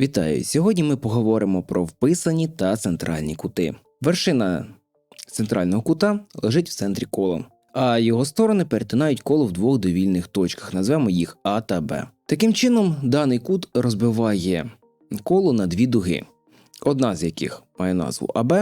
Вітаю! Сьогодні ми поговоримо про вписані та центральні кути. Вершина центрального кута лежить в центрі кола, а його сторони перетинають коло в двох довільних точках, назвемо їх А та Б. Таким чином, даний кут розбиває коло на дві дуги, одна з яких має назву АБ,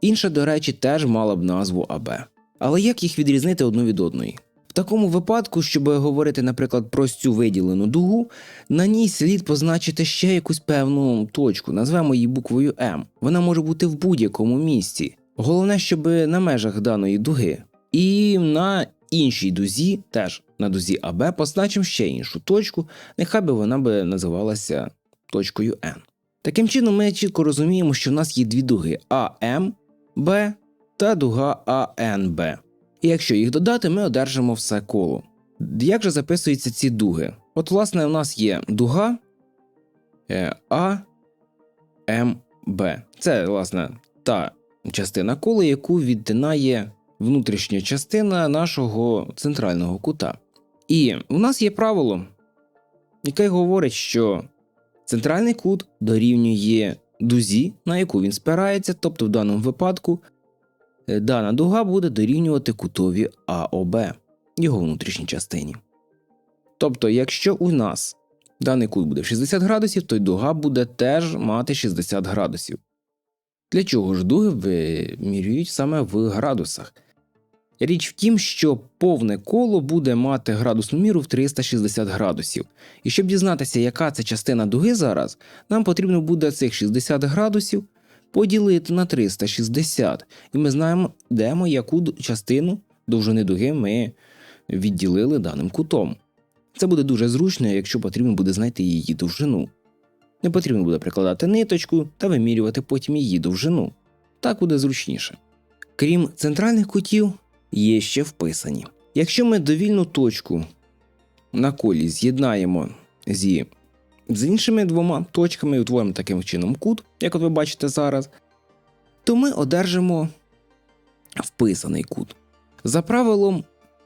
інша, до речі, теж мала б назву АБ. Але як їх відрізнити одну від одної? Такому випадку, щоб говорити, наприклад, про цю виділену дугу, на ній слід позначити ще якусь певну точку, назвемо її буквою М. Вона може бути в будь-якому місці. Головне, щоб на межах даної дуги. І на іншій дузі, теж на дузі АБ, позначимо ще іншу точку, нехай би вона би називалася точкою N. Таким чином, ми чітко розуміємо, що в нас є дві дуги АМБ та дуга АНБ. І якщо їх додати, ми одержимо все коло. Як же записуються ці дуги? От, власне, у нас є дуга е, А, М, Б. Це, власне, та частина кола, яку відтинає внутрішня частина нашого центрального кута. І у нас є правило, яке говорить, що центральний кут дорівнює дузі, на яку він спирається, тобто в даному випадку дана дуга буде дорівнювати кутові АОБ, його внутрішній частині. Тобто, якщо у нас даний кут буде в 60 градусів, то й дуга буде теж мати 60 градусів. Для чого ж дуги вимірюють саме в градусах? Річ в тім, що повне коло буде мати градусну міру в 360 градусів. І щоб дізнатися, яка це частина дуги зараз, нам потрібно буде цих 60 градусів поділити на 360. І ми знаємо, де яку частину довжини дуги ми відділили даним кутом. Це буде дуже зручно, якщо потрібно буде знайти її довжину. Не потрібно буде прикладати ниточку та вимірювати потім її довжину. Так буде зручніше. Крім центральних кутів, є ще вписані. Якщо ми довільну точку на колі з'єднаємо зі з іншими двома точками і утворимо таким чином кут, як от ви бачите зараз, то ми одержимо вписаний кут. За правилом,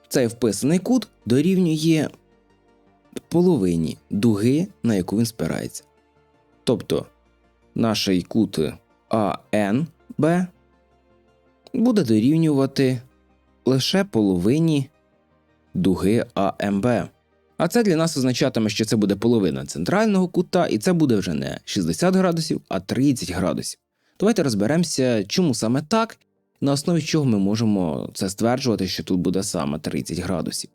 цей вписаний кут дорівнює половині дуги, на яку він спирається. Тобто наш кут АНБ буде дорівнювати лише половині дуги АМБ. А це для нас означатиме, що це буде половина центрального кута, і це буде вже не 60 градусів, а 30 градусів. Давайте розберемося, чому саме так, на основі чого ми можемо це стверджувати, що тут буде саме 30 градусів.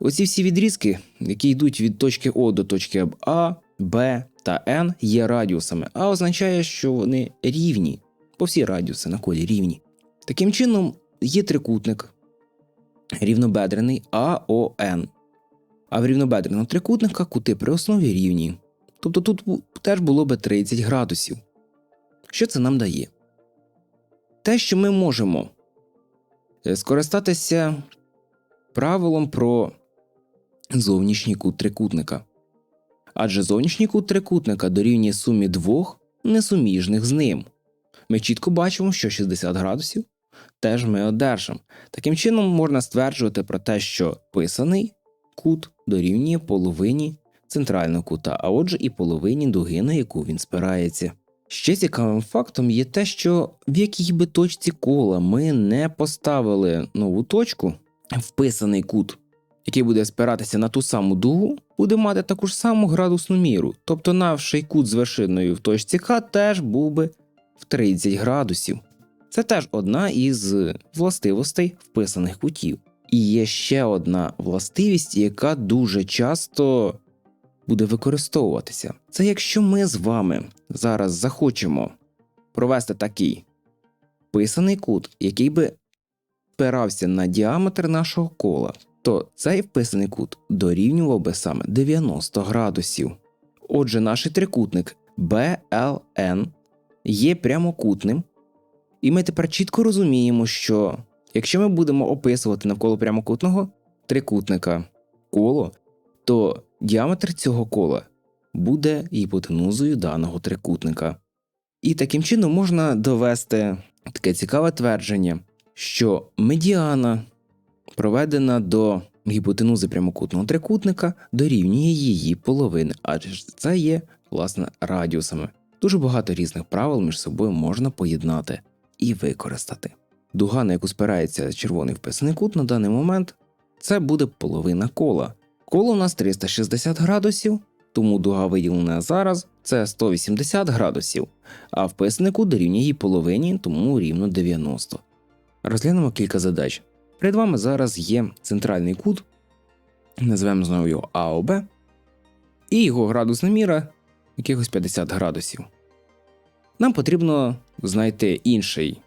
Оці всі відрізки, які йдуть від точки О до точки А, Б та Н, є радіусами, а означає, що вони рівні, бо всі радіуси на колі рівні. Таким чином, є трикутник рівнобедрений АОН. А в рівнобедреного трикутника кути при основі рівні. Тобто тут теж було би 30 градусів. Що це нам дає? Те, що ми можемо е, скористатися правилом про зовнішній кут трикутника. Адже зовнішній кут трикутника дорівнює сумі двох несуміжних з ним. Ми чітко бачимо, що 60 градусів теж ми одержимо. Таким чином можна стверджувати про те, що писаний кут дорівнює половині центрального кута, а отже і половині дуги, на яку він спирається. Ще цікавим фактом є те, що в якій би точці кола ми не поставили нову точку, вписаний кут, який буде спиратися на ту саму дугу, буде мати таку ж саму градусну міру. Тобто наш кут з вершиною в точці К теж був би в 30 градусів. Це теж одна із властивостей вписаних кутів. І є ще одна властивість, яка дуже часто буде використовуватися. Це якщо ми з вами зараз захочемо провести такий писаний кут, який би спирався на діаметр нашого кола, то цей вписаний кут дорівнював би саме 90 градусів. Отже, наш трикутник BLN є прямокутним, і ми тепер чітко розуміємо, що якщо ми будемо описувати навколо прямокутного трикутника коло, то діаметр цього кола буде гіпотенузою даного трикутника. І таким чином можна довести таке цікаве твердження, що медіана, проведена до гіпотенузи прямокутного трикутника, дорівнює її половини, адже це є власне радіусами. Дуже багато різних правил між собою можна поєднати і використати. Дуга, на яку спирається червоний вписаний кут на даний момент, це буде половина кола. Коло у нас 360 градусів, тому дуга виділена зараз це 180 градусів, а вписаний кут дорівнює її половині, тому рівно 90. Розглянемо кілька задач. Перед вами зараз є центральний кут, назвемо знову його АОБ, і його градусна міра якихось 50 градусів. Нам потрібно знайти інший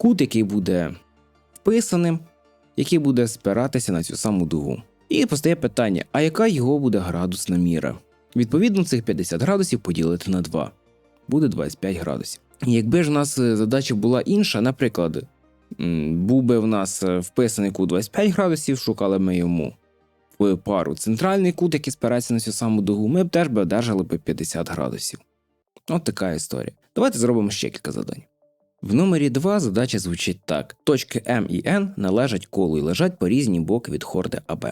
кут, який буде вписаним, який буде спиратися на цю саму дугу. І постає питання: а яка його буде градусна міра? Відповідно, цих 50 градусів поділити на 2. Буде 25 градусів. Якби ж у нас е, задача була інша, наприклад, був би в нас е, вписаний кут 25 градусів, шукали ми йому в пару центральний кут, який спирається на цю саму дугу, ми б теж би одержали б 50 градусів. От така історія. Давайте зробимо ще кілька завдань. В номері 2 задача звучить так: точки М і Н належать колу і лежать по різні боки від хорди АБ.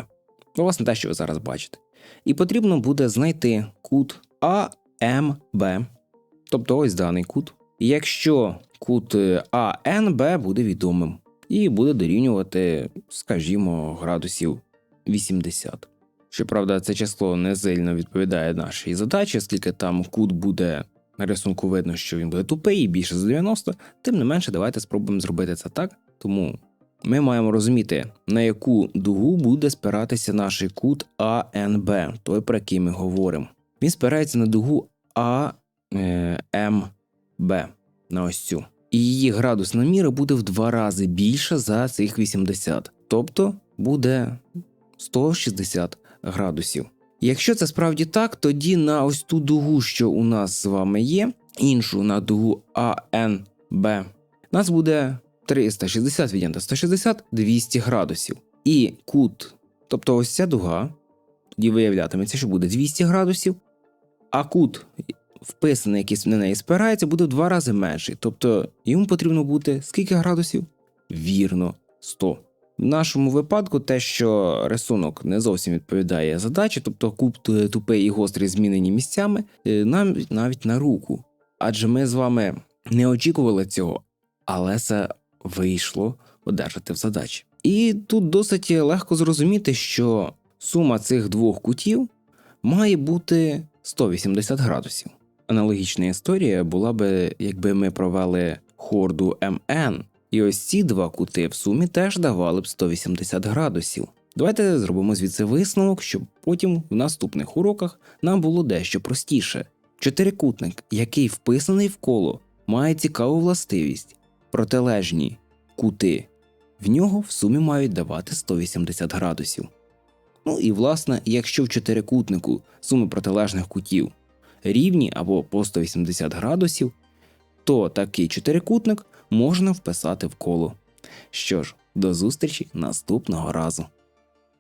Власне, те, що ви зараз бачите. І потрібно буде знайти кут АМБ, тобто ось даний кут. Якщо кут е, АНБ буде відомим і буде дорівнювати, скажімо, градусів 80. Щоправда, це число не сильно відповідає нашій задачі, оскільки там кут буде на рисунку видно, що він буде тупий і більше за 90, тим не менше, давайте спробуємо зробити це так. Тому ми маємо розуміти, на яку дугу буде спиратися наш кут АНБ, той, про який ми говоримо. Він спирається на дугу АМБ, на ось цю. І її градусна міра буде в два рази більша за цих 80, тобто буде 160 градусів. Якщо це справді так, тоді на ось ту дугу, що у нас з вами є, іншу на дугу АНБ, нас буде 360 відняти 160 200 градусів. І кут, тобто ось ця дуга, тоді виявлятиметься, що буде 200 градусів, а кут, вписаний, який на неї спирається, буде в два рази менший. Тобто йому потрібно бути скільки градусів? Вірно, 100. В нашому випадку те, що рисунок не зовсім відповідає задачі, тобто куб ту- тупий і гострий змінені місцями, е, нам навіть на руку. Адже ми з вами не очікували цього, але це вийшло одержати в задачі. І тут досить легко зрозуміти, що сума цих двох кутів має бути 180 градусів. Аналогічна історія була би, якби ми провели хорду МН, і ось ці два кути в сумі теж давали б 180 градусів. Давайте зробимо звідси висновок, щоб потім в наступних уроках нам було дещо простіше. Чотирикутник, який вписаний в коло, має цікаву властивість протилежні кути. В нього в сумі мають давати 180 градусів. Ну і власне, якщо в чотирикутнику суми протилежних кутів рівні або по 180 градусів, то такий чотирикутник можна вписати в коло. Що ж, до зустрічі наступного разу.